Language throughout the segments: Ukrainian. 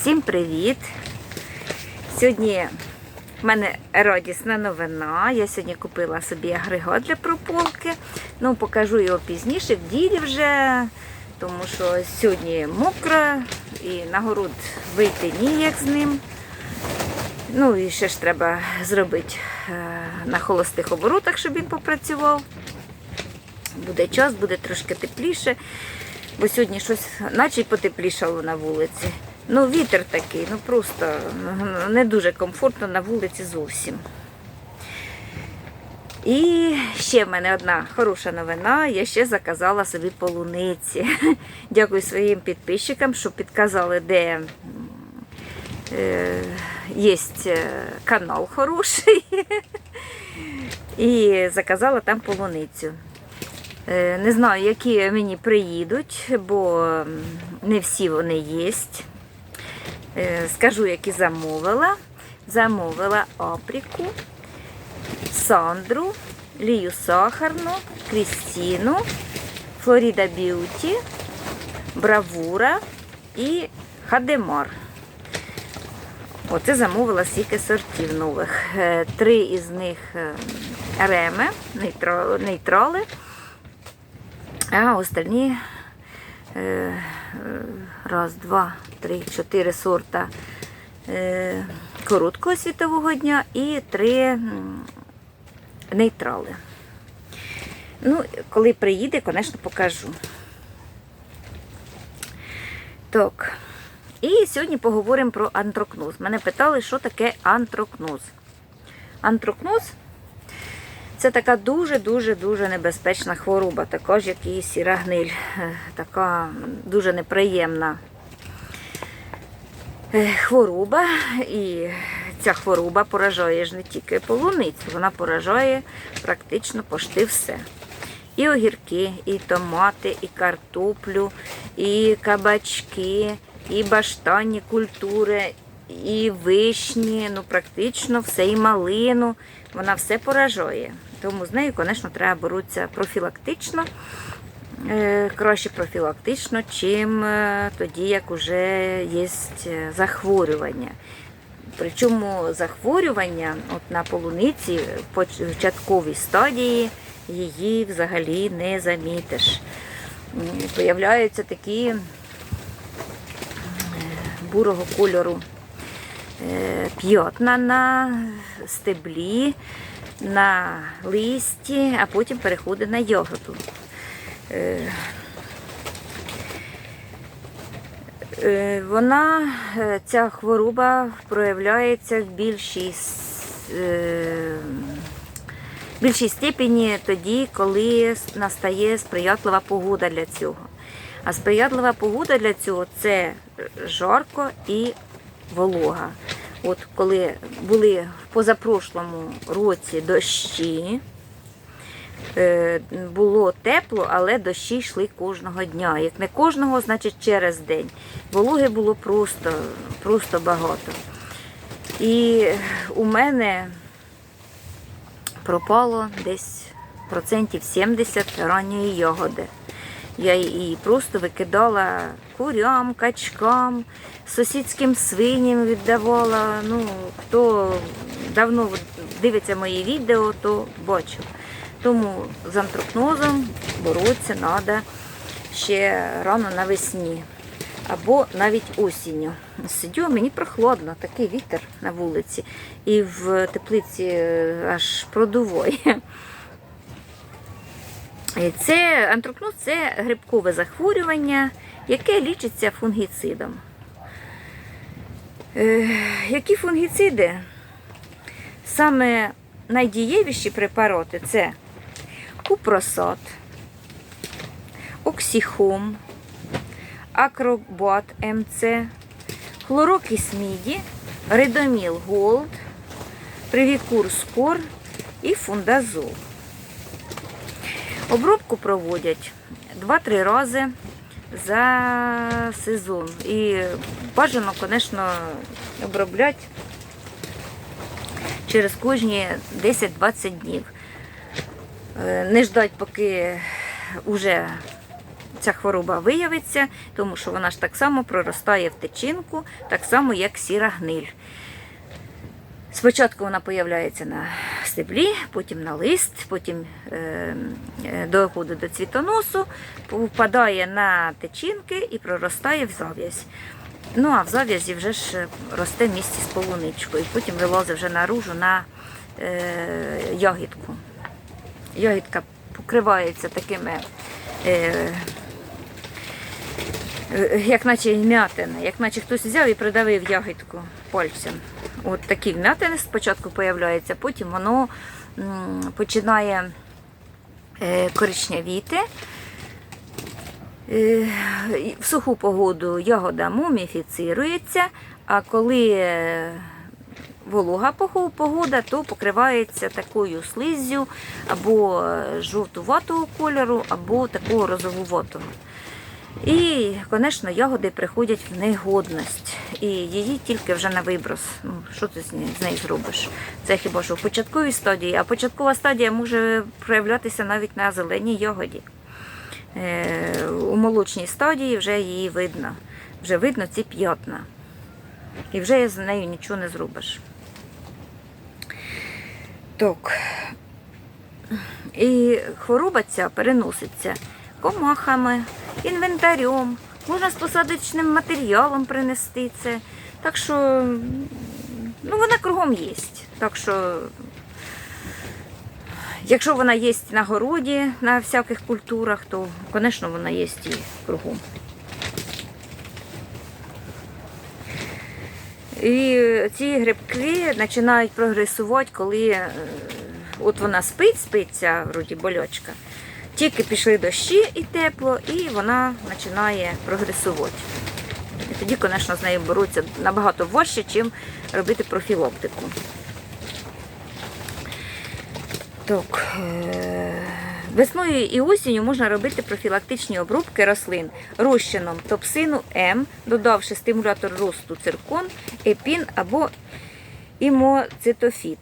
Всім привіт! Сьогодні в мене радісна новина. Я сьогодні купила собі агрегат для прополки. Ну, покажу його пізніше, в ділі вже, тому що сьогодні мокро і на город вийти ніяк з ним. Ну і ще ж треба зробити е, на холостих оборотах, щоб він попрацював. Буде час, буде трошки тепліше, бо сьогодні щось, наче потеплішало на вулиці. Ну, вітер такий, ну просто ну, не дуже комфортно на вулиці зовсім. І ще в мене одна хороша новина. Я ще заказала собі полуниці. Дякую своїм підписчикам, що підказали, де е, є канал хороший. І заказала там полуницю. Е, Не знаю, які мені приїдуть, бо не всі вони є. Е, Скажу, які замовила. Замовила Апріку, Сандру, Лію Сахарну, Крістіну, Флоріда Б'юті, Бравура і Хадемар. Оце замовила стільки сортів нових. Е, Три із них е, реми, нейтрали, а остальні раз, два, три, чотири сорта е, короткого світового дня і три нейтрали. Ну, коли приїде, звісно, покажу. Так. І сьогодні поговоримо про антрокноз. Мене питали, що таке антрокноз. Антрокноз це така дуже-дуже-дуже небезпечна хвороба, також як і сіра гниль. Е, Така дуже неприємна е, хвороба. І ця хвороба поражає ж не тільки полуницю, вона поражає практично пошти все. І огірки, і томати, і картоплю, і кабачки, і баштанні культури, і вишні, ну практично все, і малину. Вона все поражає. Тому з нею, звісно, треба боротися профілактично. Е, Краще профілактично, чим е, тоді, як вже є е, захворювання. Причому захворювання от на полуниці в початковій стадії її взагалі не замітиш. Появляються такі бурого кольору п'ятна на стеблі, на листі, а потім переходить на ягоду. Е, Е, Вона, е, ця хвороба проявляється в більшій, е, в більшій степені тоді, коли настає сприятлива погода для цього. А сприятлива погода для цього це жарко і волога. От коли були в позапрошлому році дощі, Е, було тепло, але дощі йшли кожного дня. Як не кожного, значить через день. Вологи було просто, просто багато. І у мене пропало десь процентів 70 ранньої ягоди. Я її просто викидала курям, качкам, сусідським свиням віддавала. Ну, хто давно дивиться мої відео, то бачив. Тому з антрокнозом боротися треба ще рано навесні або навіть осінню. Сидю, мені прохладно, такий вітер на вулиці, і в теплиці е, аж продуває. І Це антрокноз це грибкове захворювання, яке лічиться фунгіцидом. Е, які фунгіциди? Саме найдієвіші препарати це купросат, оксіхом, акробат МЦ, хлорокіс міді, ридоміл голд, привікур скор і фундазол. Обробку проводять 2-3 рази за сезон. І бажано, звісно, обробляти через кожні 10-20 днів. Е, Не ждать, поки вже ця хвороба виявиться, тому що вона ж так само проростає в тичинку, так само, як сіра гниль. Спочатку вона появляється на стеблі, потім на лист, потім е, е, доходить до цвітоносу, впадає на тичинки і проростає в зав'язь. Ну а в зав'язі вже ж росте в місці з полуничкою, потім вилазить вже наружу на е, ягідку. Ягідка покривається такими, е, е, як наче вмятини, як наче хтось взяв і придавив ягідку пальцем. От такі вмятини спочатку появляються, потім воно починає е, коричневіти. Е, В суху погоду ягода муміфіцирується, а коли е, волога погода, то покривається такою слиззю або жовтуватого кольору, або такого розовуватого. І, звісно, ягоди приходять в негодність. І її тільки вже на виброс. Ну, що ти з нею, зробиш? Це хіба що в початковій стадії, а початкова стадія може проявлятися навіть на зеленій ягоді. Е, у молочній стадії вже її видно. Вже видно ці п'ятна. І вже з нею нічого не зробиш. Так. І хвороба ця переноситься комахами, інвентарем, можна з посадочним матеріалом принести це. Так що ну, вона кругом є. Так що, якщо вона є на городі, на всяких культурах, то, звісно, вона є і кругом. І ці грибки починають прогресувати, коли е, от вона спить, спить ця вроді болячка. Тільки пішли дощі і тепло, і вона починає прогресувати. І тоді, звісно, з нею беруться набагато важче, ніж робити профілактику. Так. е, Весною і осінню можна робити профілактичні обробки рослин розчином топсину М, додавши стимулятор росту циркон, епін або імоцитофіт.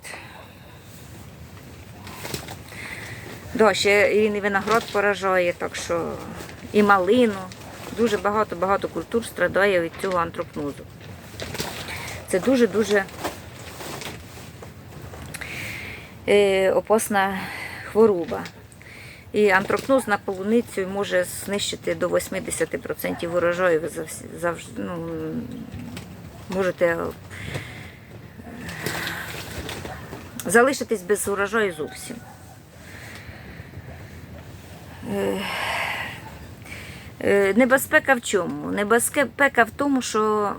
Да, ще і виноград поражає, так що і малину. Дуже багато-багато культур страдає від цього антрокнозу. Це дуже-дуже е, опасна хвороба. І антрокноз на полуницю може знищити до 80% урожаю. Ви завжди ну, можете е, залишитись без урожаю зовсім. Е, е, Небезпека в чому? Небезпека в тому, що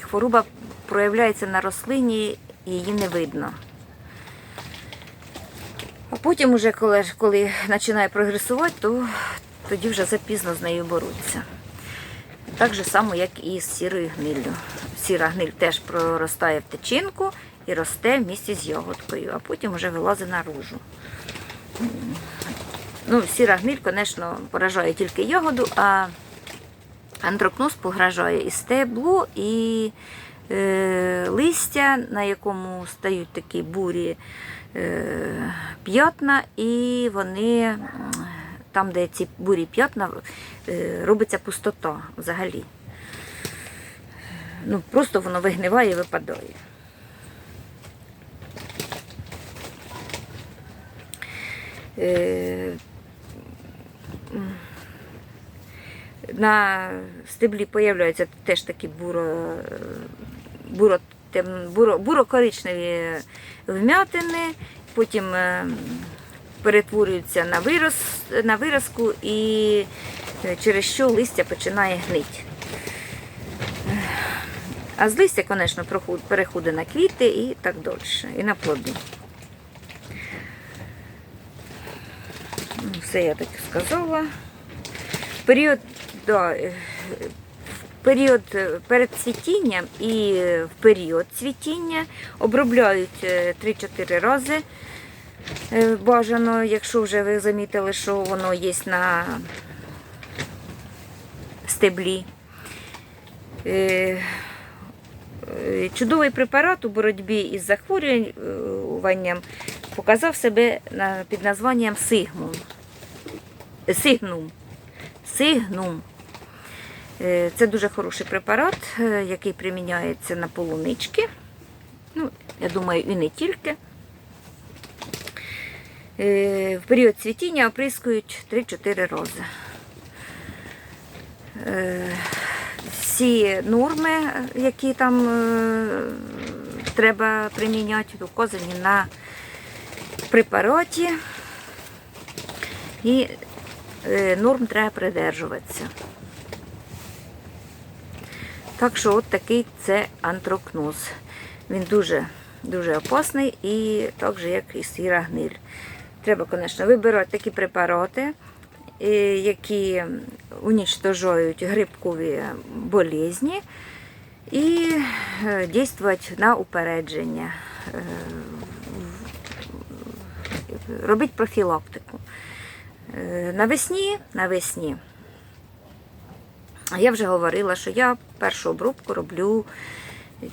хвороба проявляється на рослині, її не видно. А потім, уже, коли, коли починає прогресувати, то тоді вже запізно з нею боруться. Так же само, як і з сірою гниллю. Сіра гниль теж проростає в тичинку і росте в місті з ягодкою, а потім вже вилазить наружу. Ну, сіра гниль, звісно, поражає тільки ягоду, а антрокноз погрожає і стеблу, і е, листя, на якому стають такі бурі е, п'ятна, і вони там, де ці бурі п'ятна, е, робиться пустота взагалі. Ну, просто воно вигниває і випадає. Е, м, на стеблі появляються теж такі буро, буро, буро, буро-коричневі вмятини, потім е, перетворюються на, вирос, на виразку і е, через що листя починає гнити. А з листя, звісно, переходить на квіти і так далі, і на плоди. Ну, Все я так сказала. Період, да, е, в період е, перед цвітінням і в період цвітіння обробляють е, 3-4 рази. Е, Бажано, якщо вже ви замітили, що воно є на стеблі. Чудовий препарат у боротьбі із захворюванням показав себе під названням Сигмум. Сигнум. Сигнум. Е, Це дуже хороший препарат, е, який приміняється на полунички. Ну, я думаю, і не тільки. Е, В період цвітіння оприскують 3-4 рази. Всі норми, які там треба приміняти, указані на препараті. І норм треба придержуватися. Так що от такий це антрокноз. Він дуже, дуже опасний і так же, як і сіра гниль. Треба, звісно, вибирати такі препарати, е, які унічтожують грибкові болезні і е, дійствувати на упередження. Е, Робити профілактику. Навесні, навесні. Я вже говорила, що я першу обробку роблю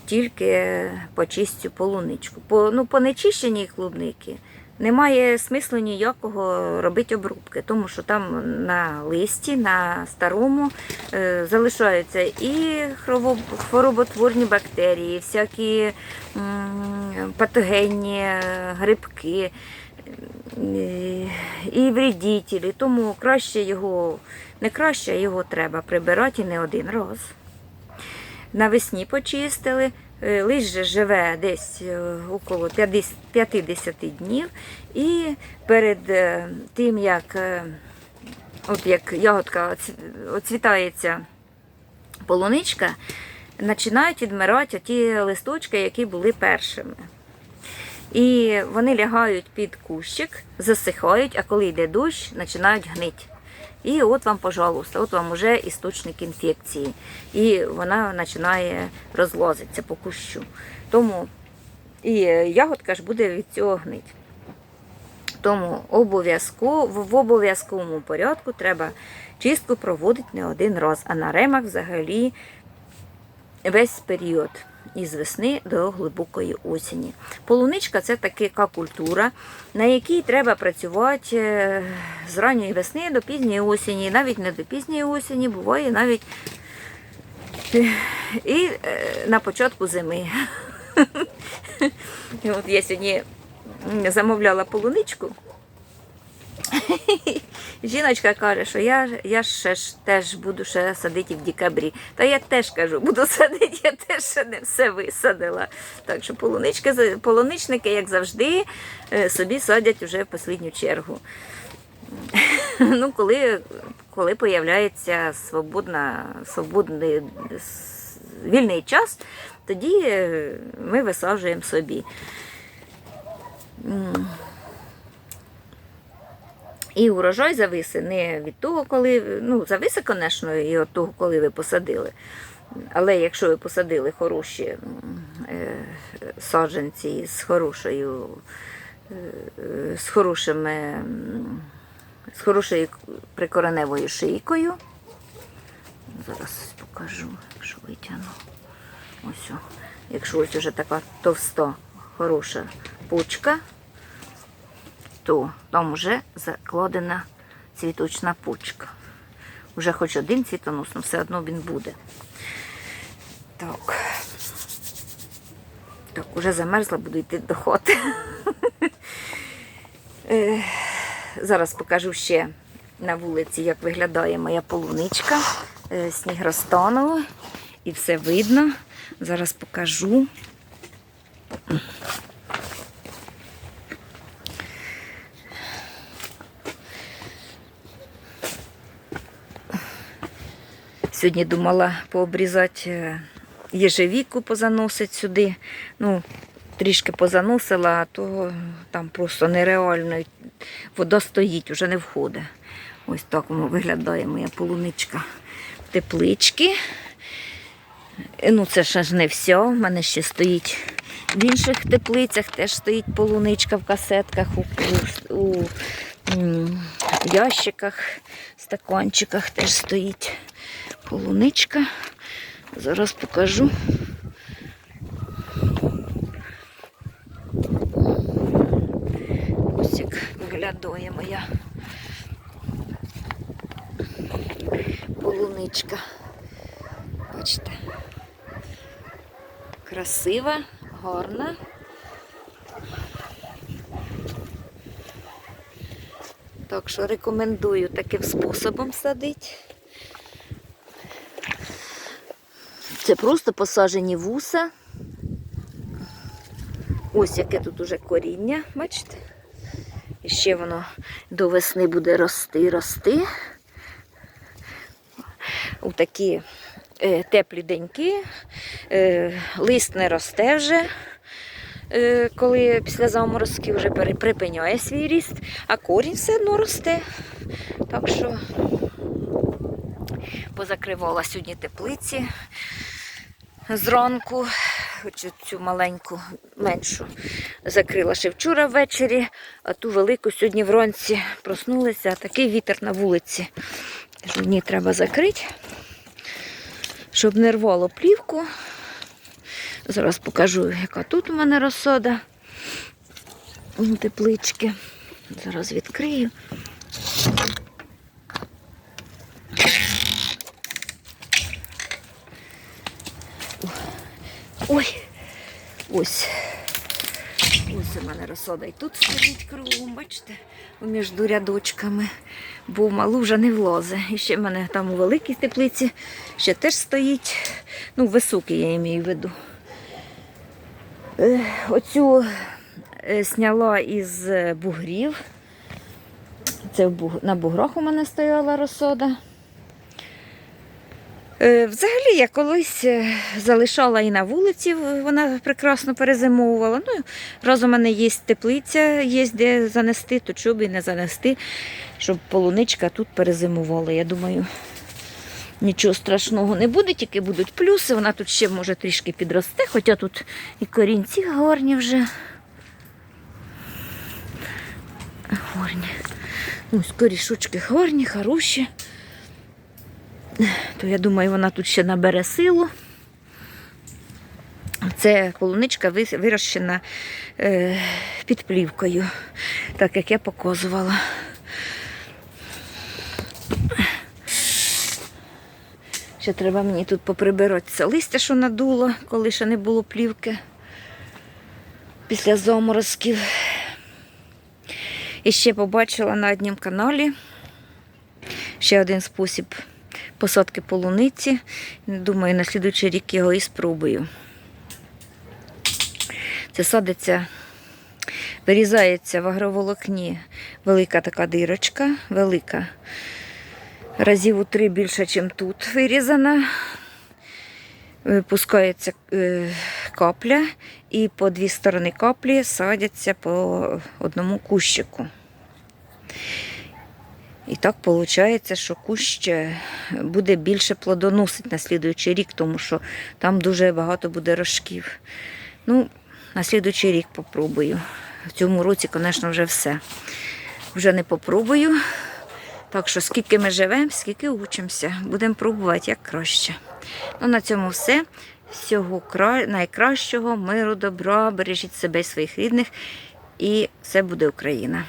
тільки по чистю полуничку. По, ну, по нечищеній клубники немає смислу ніякого робити обробки, тому що там на листі, на старому е, залишаються і хвороботворні бактерії, всякі м, патогенні е, грибки і вредителі. Тому краще його, не краще, його треба прибирати не один раз. Навесні почистили. Е, Лист же живе десь е, около 50 50 днів. І перед е, тим, як, от як ягодка оцвітається полуничка, починають відмирати ті листочки, які були першими. І вони лягають під кущик, засихають, а коли йде дощ, починають гнити. І от вам, пожалуйста, от вам уже істочник інфекції. І вона починає розлазитися по кущу. Тому і ягодка ж буде від цього гнити. Тому обов'язково, в обов'язковому порядку треба чистку проводити не один раз, а на ремах взагалі весь період із весни до глибокої осені. Полуничка це така культура, на якій треба працювати е, з ранньої весни до пізньої осені, навіть не до пізньої осені, буває навіть е, і е, на початку зими. От я сьогодні замовляла полуничку. Жіночка каже, що я, я ще ж теж буду ще садити в декабрі. Та я теж кажу, буду садити, я теж ще не все висадила. Так що полунички, полуничники, як завжди, е, собі садять вже в останню чергу. Ну, коли, коли появляється свободна, свободний вільний час, тоді е, ми висаджуємо собі. І урожай зависе не від того, коли. Ну, зависе, звісно, і від того, коли ви посадили. Але якщо ви посадили хороші е, саджанці з хорошою, е, з хорошими, з хорошою прикореневою шийкою. Зараз покажу, якщо витягну. Ось. Якщо ось вже така товста, хороша почка, то там вже закладена цвіточна почка. Вже хоч один цвітонос, але все одно він буде. Так. Так, уже замерзла, буду йти до хати. Е, Зараз покажу ще на вулиці, як виглядає моя полуничка. Е, Сніг розтанув і все видно. Зараз покажу. Сьогодні думала пообрізати е, єжевіку, позаносити сюди. Ну, трішки позаносила, а то там просто нереально. Вода стоїть, вже не входить. Ось так воно виглядає моя полуничка теплички. Е, Ну, це ще ж не все. У мене ще стоїть в інших теплицях, теж стоїть полуничка в касетках, у, у, у ящиках, стаканчиках теж стоїть полуничка. Зараз покажу. Ось як виглядає моя полуничка. Бачите, красива, гарна. Так що рекомендую таким способом садити. Це просто посаджені вуса. Ось яке тут уже коріння, бачите? І ще воно до весни буде рости, рости. У такі е, теплі деньки. Е, лист не росте вже, е, коли після заморозки вже припиняє свій ріст, а корінь все одно росте. Так що позакривала сьогодні теплиці зранку, хоч цю маленьку, меншу закрила ще вчора ввечері, а ту велику сьогодні вранці проснулися, а такий вітер на вулиці. Мені треба закрити, щоб не рвало плівку. Зараз покажу, яка тут у мене розсада. М, Теплички. Зараз відкрию. Ой, ось. Ось у мене розсада і тут стоїть кругом, бачите, між рядочками. Бо малу вже не влазе. І ще в мене там у великій теплиці ще теж стоїть. Ну, високий я маю в виду. Е, Оцю е, сняла із е, бугрів. Це на буграх у мене стояла розсода. Е, Взагалі я колись е, залишала і на вулиці, вона прекрасно перезимовувала. Ну, раз у мене є теплиця, є де занести, то чого б і не занести, щоб полуничка тут перезимувала. Я думаю, нічого страшного не буде, тільки будуть плюси. Вона тут ще може трішки підросте, хоча тут і корінці гарні вже. Гарні. Ось корішочки гарні, хороші то я думаю, вона тут ще набере силу. Це полуничка вирощена е, під плівкою, так як я показувала. Ще треба мені тут поприбирати це листя, що надуло, коли ще не було плівки після заморозків. І ще побачила на одному каналі ще один спосіб посадки полуниці. Думаю, на слідуючий рік його і спробую. Це садиться, вирізається в агроволокні велика така дирочка, велика. Разів у три більше, ніж тут вирізана. Е, Пускається е, капля, і по дві сторони каплі садяться по одному кущику. І так виходить, що кущ е, буде більше плодоносить на слідуючий рік, тому що там дуже багато буде рожків. Ну, на слідуючий рік попробую. В цьому році, звісно, вже все. Вже не попробую. Так що скільки ми живемо, скільки учимося, будемо пробувати як краще. Ну, на цьому все. Всього кра- найкращого, миру, добра, бережіть себе і своїх рідних, і все буде Україна.